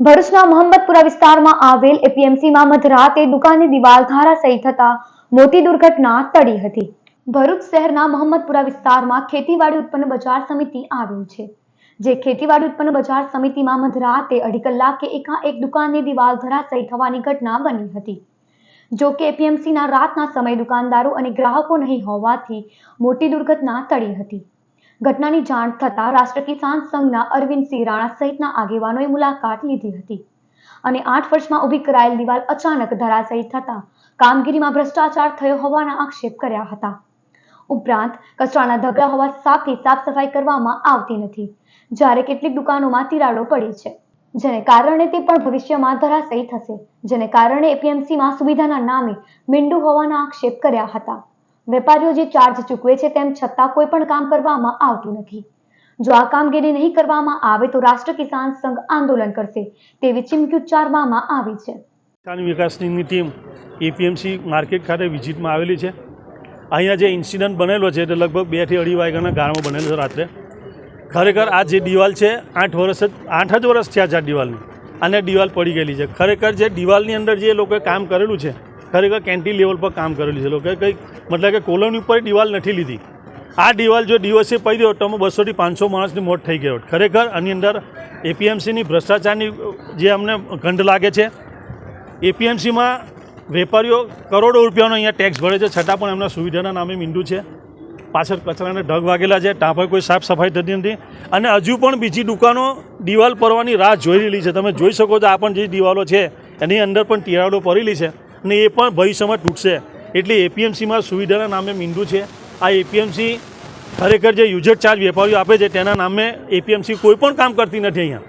ભરૂચના મોહમ્મદપુરા વિસ્તારમાં આવેલ એપીએમસીમાં મધરાતે દુકાનની દિવાલ સહી થતા મોટી દુર્ઘટના ટળી હતી. ભરૂચ શહેરના મોહમ્મદપુરા વિસ્તારમાં ખેતીવાડી ઉત્પન્ન બજાર સમિતિ આવ્યું છે. જે ખેતીવાડી ઉત્પન્ન બજાર સમિતિમાં મધરાતે અઢી કલાકે એકાએક દુકાનની દિવાલ ધરાશાયી થવાની ઘટના બની હતી. જો કે એપીએમસીના રાતના સમયે દુકાનદારો અને ગ્રાહકો નહીં હોવાથી મોટી દુર્ઘટના ટળી હતી. ઘટનાની જાણ થતાં રાષ્ટ્ર કિસાન સંઘના અરવિંદસિંહ રાણા સહિતના આગેવાનોએ મુલાકાત લીધી હતી. અને આઠ વર્ષમાં ઊભી કરાયેલ દિવાલ અચાનક ધરાશાયી થતાં કામગીરીમાં ભ્રષ્ટાચાર થયો હોવાના આક્ષેપ કર્યા હતા. ઉપરાંત, કચરાના ઢગલા હોવા સાથે સાફ સફાઈ કરવામાં આવતી નથી, જ્યારે કેટલીક દુકાનોમાં તિરાડો પડી છે, જેને કારણે તે પણ ભવિષ્યમાં ધરાશયી થશે, જેને કારણે એપીએમસીમાં સુવિધાના નામે મીંડું હોવાના આક્ષેપ કર્યા હતા. વેપારીઓ જે ચાર્જ ચૂકવે છે તેમ છતાં કોઈ પણ કામ કરવામાં આવતું નથી. જો આ કામગીરી નહીં કરવામાં આવે તો રાષ્ટ્ર કિસાન સંઘ આંદોલન કરશે તેવી ચીમકી ઉચ્ચારવામાં આવી છે. કિસાન વિકાસની ટીમ એપીએમસી માર્કેટ ખાતે વિઝિટમાં આવેલી છે. અહીંયા જે ઇન્સિડન્ટ બનેલો છે તે લગભગ બેથી અઢી વાગ્યાના ગાળામાં બનેલો છે રાત્રે. ખરેખર આ જે દિવાલ છે, આઠ વર્ષ જ, આઠ જ વર્ષ થયા છે આ દિવાલની. અને દિવાલ પડી ગયેલી છે. ખરેખર જે દિવાલની અંદર જે લોકોએ કામ કરેલું છે ખરેખર કેન્ટી લેવલ પર કામ કરેલું છે. લોકોએ કંઈક, મતલબ કે કોલોની ઉપર દિવાલ નથી લીધી. આ દિવાલ જો દિવસે પડી દો તો બસોથી પાંચસો માણસની મોત થઈ ગયો ખરેખર આની અંદર એપીએમસીની ભ્રષ્ટાચારની જે અમને ગંધ લાગે છે એપીએમસીમાં વેપારીઓ કરોડો રૂપિયાનો અહીંયા ટેક્સ ભરે છે. છતાં પણ એમના સુવિધાના નામે મીંડું છે. પાછળ કચરાને ઢગ વાગેલા છે. ત્યાં પર કોઈ સાફ સફાઈ થતી નથી. અને હજુ પણ બીજી દુકાનો દિવાલ પરવાની રાહ જોઈ રહેલી છે. તમે જોઈ શકો છો આ પણ જે દિવાલો છે, એની અંદર પણ તિરાડો પડેલી છે. અને એ પણ ભવિષ્યમાં તૂટશે. એટલે એપીએમસીમાં સુવિધાના નામે મીંડું છે. આ એપીએમસી ખરેખર જે યુઝર ચાર્જ વેપારીઓ આપે છે, તેના નામે એપીએમસી કોઈ પણ કામ કરતી નથી અહીંયા.